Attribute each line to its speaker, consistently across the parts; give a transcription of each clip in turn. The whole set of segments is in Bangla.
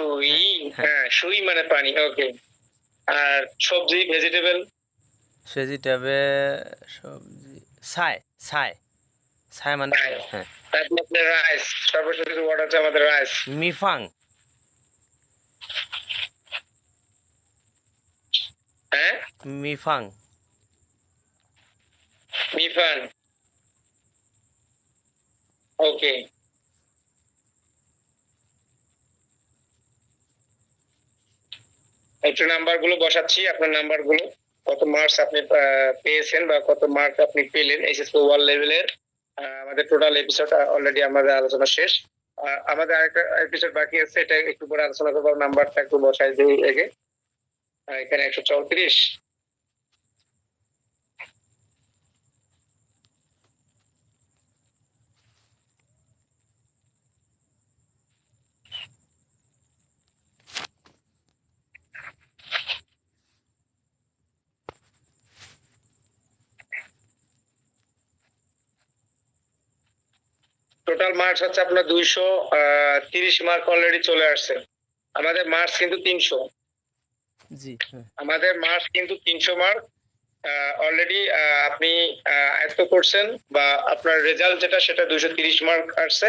Speaker 1: সুই
Speaker 2: হ্যাঁ।
Speaker 1: হ্যাঁ। সুই মানে পানি ওকে আর সবজি ভেজিটেবল
Speaker 2: ভেজিটেবল সবজি ছাই ছাই। ছাই মানে হ্যাঁ।
Speaker 1: তারপর রাইস সর্বশেষ ওয়ার্ড আছে আমাদের রাইস
Speaker 2: মিফাং।
Speaker 1: হ্যাঁ?
Speaker 2: মিফাং।
Speaker 1: মিফান ওকে একটু নাম্বারগুলো বসাচ্ছি, আপনার নাম্বারগুলো কত মার্কস আপনি পেয়েছেন বা কত মার্ক আপনি পেলেন এসএসপি ওয়ার্ল্ড লেভেলের আমাদের টোটাল এপিসোড অলরেডি আমাদের আলোচনা শেষ। আমাদের আরেকটা এপিসোড বাকি আছে, এটা একটু পরে আলোচনা করব নাম্বারটা একটু বসাই দিই আগে। এখানে একশো চৌত্রিশ। টোটাল মার্কস হচ্ছে আপনার দুইশো তিরিশ মার্ক অলরেডি চলে আসছে। আমাদের মার্কস কিন্তু তিনশো।
Speaker 2: জি হ্যাঁ।
Speaker 1: আমাদের মার্কস কিন্তু তিনশো মার্ক অলরেডি আপনি আয়ত্ত করছেন বা আপনার রেজাল্ট যেটা সেটা দুইশো তিরিশ মার্ক আসছে।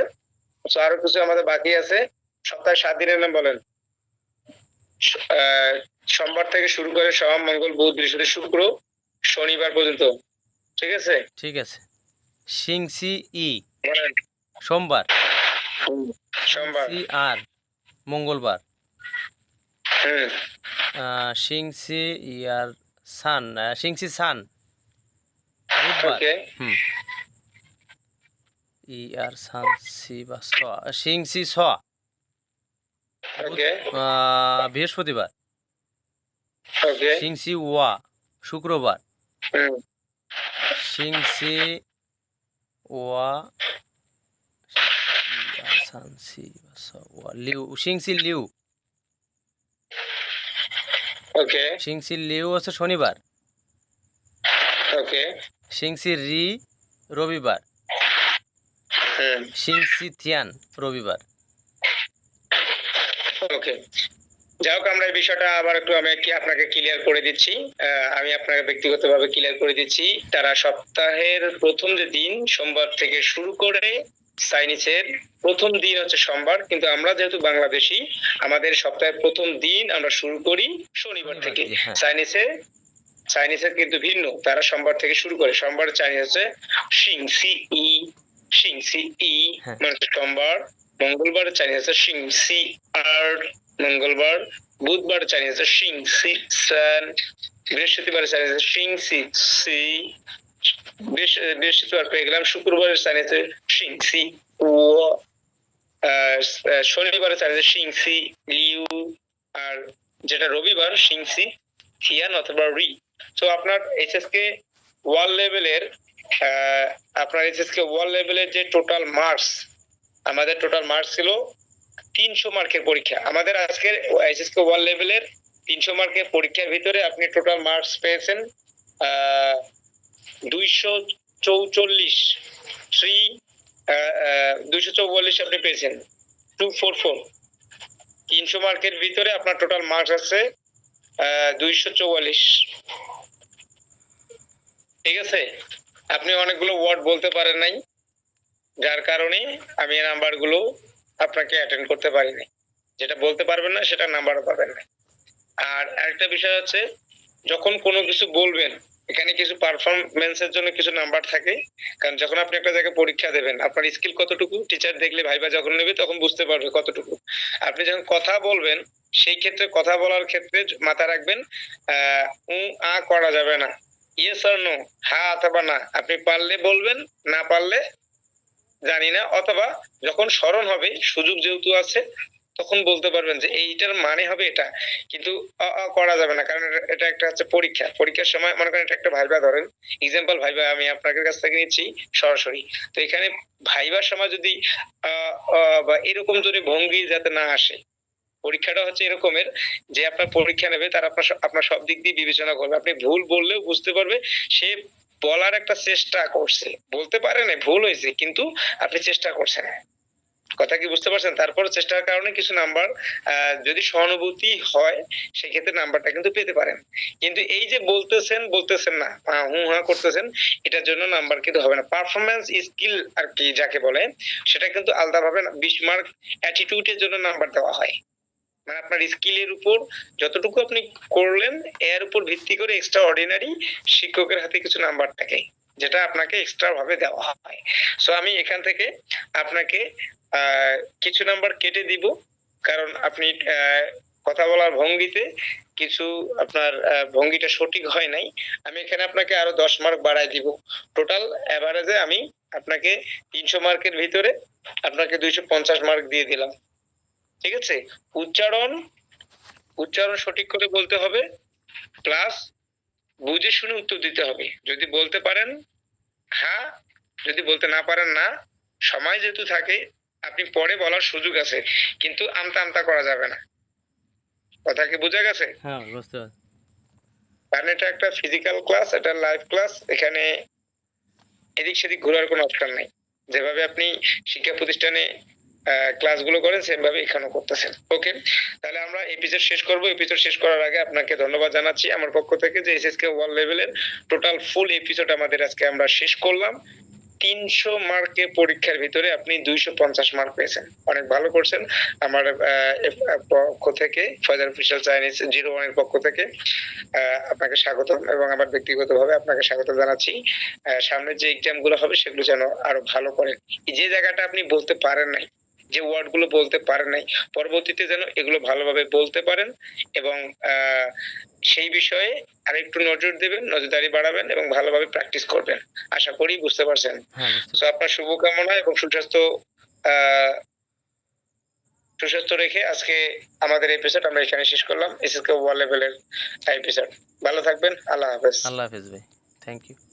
Speaker 1: আরও কিছু আমাদের বাকি আছে। সপ্তাহে সাত দিনের নাম বলেন। সোমবার থেকে শুরু করে সোম মঙ্গল বুধ বৃহস্পতি শুক্র শনিবার পর্যন্ত। ঠিক আছে?
Speaker 2: ঠিক আছে। সিংসি ই। সোমবার।
Speaker 1: সোমবার।
Speaker 2: আর মঙ্গলবার। আহ, সিংসি ইয়ার সান সিংসি সান। বুধবার। হুম। ই আর সান সি বা স সিংসি স। বৃহস্পতিবার। সিংসি ওয়া শুক্রবার।
Speaker 1: হুম
Speaker 2: সিংসি ওয়া আর সান সি বা স ওয়া লিউ সিংসি লিউ।
Speaker 1: ওকে
Speaker 2: সিংসি লিউ হচ্ছে শনিবার।
Speaker 1: ওকে
Speaker 2: সিংসি রি রবিবার। সিংসি থিয়ান রবিবার।
Speaker 1: ওকে যাই হোক আমরা এই বিষয়টা আবার একটু আমি কি আপনাকে ক্লিয়ার করে দিচ্ছি আমি আপনাকে ব্যক্তিগতভাবে ক্লিয়ার করে দিচ্ছি তারা সপ্তাহের প্রথম যে দিন সোমবার থেকে শুরু করে চাইনিজের প্রথম দিন হচ্ছে সোমবার কিন্তু আমরা যেহেতু বাংলাদেশি আমাদের সপ্তাহের প্রথম দিন আমরা শুরু করি শনিবার থেকে
Speaker 2: হ্যাঁ।
Speaker 1: চাইনিজের কিন্তু ভিন্ন তারা সোমবার থেকে শুরু করে সোমবার চাইনিজ হচ্ছে সিংসি ই সিংসি ই
Speaker 2: হ্যাঁ।
Speaker 1: মানে সোমবার মঙ্গলবার চাইনিজ হচ্ছে সিংসি আর মঙ্গলবার বুধবার চাইনিজ হচ্ছে সিংসি সান বৃহস্পতিবার চাইনিজ হচ্ছে সিংসি সি বৃহস্পতিবার পেয়ে গেলাম শুক্রবারের চাইনিজ হচ্ছে সিংসি ও আহ, শনিবার চাইনিজ সিংসি লিউ আর যেটা রবিবার সিংসি হিয়ান অথবা রি। তো আপনার এইচএস কে ওয়াল লেভেলের আপনার এইচএস কে ওয়াল লেভেলের যে টোটাল মার্কস আমাদের টোটাল মার্কস ছিল তিনশো মার্কের পরীক্ষা। আমাদের আজকের এইচএস কে ওয়াল লেভেলের তিনশো মার্কের পরীক্ষার ভিতরে আপনি টোটাল মার্কস পেয়েছেন দুইশো চৌচল্লিশ থ্রি দুইশো চৌচল্লিশ আপনি পেয়েছেন টু ফোর ফোর তিনশো মার্কের ভিতরে আপনার টোটাল মার্কস আছে দুইশো চৌয়াল্লিশ ঠিক আছে? আপনি অনেকগুলো ওয়ার্ড বলতে পারেন নাই, যার কারণে আমি নাম্বারগুলো আপনাকে অ্যাটেন্ড করতে পারিনি। যেটা বলতে পারবেন না সেটা নাম্বারও পাবেন না। আর আরেকটা বিষয় হচ্ছে, যখন কোনো কিছু বলবেন, এখানে কিছু পারফরমেন্সের জন্য কিছু নাম্বার থাকে, কারণ যখন আপনি একটা জায়গায় পরীক্ষা দেবেন, আপনার স্কিল কতটুকু টিচার দেখলে ভাইবা যখন নেবে, তখন বুঝতে পারবে কতটুকু। আপনি যখন কথা বলবেন, সেই ক্ষেত্রে কথা বলার ক্ষেত্রে মাথা রাখবেন, আহ করা যাবে না। ইয়েস আর নো হ্যাঁ অথবা না। আপনি পারলে বলবেন, না পারলে জানি না, অথবা যখন স্মরণ হবে, সুযোগ যেহেতু আছে, তখন বলতে পারবেন যে এইটার মানে হবে এটা। কিন্তু করা যাবে না, কারণ এটা- একটা হচ্ছে পরীক্ষা। পরীক্ষার সময় মনে করেন এটা একটা ভাইবা ধরেন। এক্সাম্পল ভাইবা আমি আপনাদের কাছ থেকে নিচ্ছি সরাসরি। তো এখানে ভাইবার সময় যদি বা এরকম যদি ভঙ্গি যাতে না আসে, পরীক্ষাটা হচ্ছে এরকমের যে আপনার পরীক্ষা নেবে, তার আপনার আপনার সব দিক দিয়ে বিবেচনা করবে। আপনি ভুল বললেও বুঝতে পারবে, সে বলার একটা চেষ্টা করছে। বলতে পারে না ভুল হয়েছে, কিন্তু আপনি চেষ্টা করছেন। কথা কি বুঝতে পারছেন? তারপর চেষ্টার কারণে কিছু নাম্বার যদি সহানুভূতি হয়, সেক্ষেত্রে নাম্বারটা কিন্তু পেতে পারেন। কিন্তু এই যে বলতেছেন বলতেছেন না হু হা করতেছেন, এটার জন্য নাম্বার কিন্তু হবে না। পারফরমেন্স স্কিল আর কি যাকে বলে, সেটা কিন্তু আলাদাভাবে বিশ মার্ক অ্যাটিটিউডের জন্য নাম্বার দেওয়া হয়। মানে আপনার স্কিলের উপর যতটুকু আপনি করলেন, এর উপর ভিত্তি করে এক্সট্রা অর্ডিনারি শিক্ষকের হাতে কিছু নাম্বার থাকে, যেটা আপনাকে এক্সট্রা ভাবে দেওয়া হয়। সো আমি এখান থেকে আপনাকে কিছু নাম্বার কেটে দিব, কারণ আপনি কথা বলার ভঙ্গিতে কিছু আপনার ভঙ্গিটা সঠিক হয় নাই। আমি এখানে আপনাকে আরও দশ মার্ক বাড়াই দিব। টোটাল অ্যাভারেজে আমি আপনাকে তিনশো মার্কের ভিতরে আপনাকে দুইশো পঞ্চাশ মার্ক দিয়ে দিলাম। ঠিক আছে? উচ্চারণ উচ্চারণ সঠিক করে বলতে হবে। প্লাস বুঝে শুনে উত্তর দিতে হবে। যদি বলতে পারেন হ্যাঁ যদি বলতে না পারেন না। সময় যেহেতু থাকে আপনি পরে বলার সুযোগ আছে। কিন্তু আমতা আমতা করা যাবে না। কথা কি বোঝা গেছে?
Speaker 2: হ্যাঁ
Speaker 1: কারণ এটা একটা ফিজিক্যাল ক্লাস এটা লাইভ ক্লাস এখানে এদিক সেদিক ঘোরার কোনো অপশন নাই। যেভাবে আপনি শিক্ষা প্রতিষ্ঠানে ক্লাসগুলো করেন সেম ভাবে এখানেও করতেছেন। ওকে তাহলে আমরা এপিসোড শেষ করব। এপিসোড শেষ করার আগে আপনাকে ধন্যবাদ জানাচ্ছি আমার পক্ষ থেকে যে এসএসকে ওয়াল লেভেলের টোটাল ফুল এপিসোড আমাদের আজকে আমরা শেষ করলাম। তিনশো মার্কের পরীক্ষার ভিতরে আপনি দুইশো পঞ্চাশ মার্ক পেয়েছেন। অনেক ভালো করছেন। আমার পক্ষ থেকে ফয়দার অফিসিয়াল চাইনিজ জিরো ওয়ানের পক্ষ থেকে আপনাকে স্বাগত এবং আমার ব্যক্তিগতভাবে আপনাকে স্বাগত জানাচ্ছি। সামনে যে এক্সামগুলো হবে সেগুলো যেন আরও ভালো করেন যে জায়গাটা আপনি বলতে পারেন নাই যে ওয়ার্ডগুলো বলতে পারেন নাই। পরবর্তীতে যেন এগুলো ভালোভাবে বলতে পারেন এবং সেই বিষয়ে আরেকটু নজর দেবেন নজরদারি বাড়াবেন এবং ভালোভাবে প্র্যাকটিস করবেন। আশা করি বুঝতে পারছেন।
Speaker 2: হ্যাঁ
Speaker 1: তো আপনার শুভকামনা এবং সুস্বাস্থ্য সুস্বাস্থ্য রেখে আজকে আমাদের এপিসোড আমরা এখানে শেষ করলাম। এসএসকে ওয়াল লেভেলের এপিসোড ভালো থাকবেন। আল্লাহ হাফেজ।
Speaker 2: আল্লাহ হাফেজ ভাই। Thank you